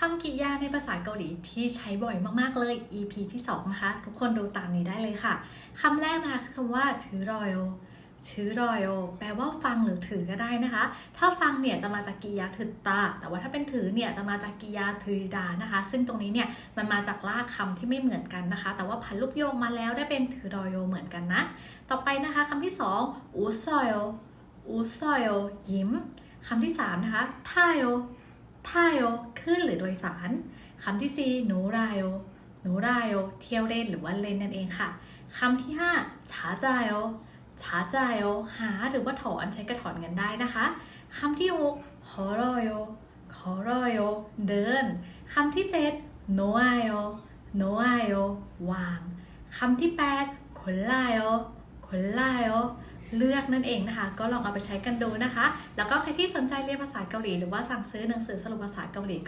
คำกริยาในภาษาเกาหลีที่ใช้บ่อยมากๆเลย EP ที่ 2 นะคะ ทุกคนดูตามนี้ได้เลยค่ะคำแรกนะคะคือคำว่าถือรอยโอถือรอยโอแปลว่าฟังหรือถือก็ได้นะคะ ถ้าฟังเนี่ยจะมาจากกริยาถือตา แต่ว่าถ้าเป็นถือเนี่ยจะมาจากกริยาถือดานะคะ ซึ่งตรงนี้เนี่ยมันมาจากลากคำที่ไม่เหมือนกันนะคะ แต่ว่าพันลูกโยงมาแล้วได้เป็นถือรอยโอเหมือนกันนะ ต่อไปนะคะคำที่2อุซอยโออุซอยโอยิ้มคำที่สามนะคะทายโอ ทายโอขึ้นหรือโดยสารคำที่ 4 หนูรายโอหนูรายโอเที่ยวเล่นหรือว่าเล่นนั่นเองค่ะคำที่5ช้าจายโอช้าจายโอหาหรือว่าถอนใช้กระถอนกันได้นะคะคำที่6ขอรอยโอขอรอยโอเดินคำที่7โนไอโอโนไอโอวางคำที่8ขนลายโอขนลายโอ เลือกนั่นเองนะคะ ก็ลองเอาไปใช้กันดูนะคะ แล้วก็ใครที่สนใจเรียนภาษาเกาหลี หรือว่าสั่งซื้อหนังสือสรุปภาษาเกาหลีก็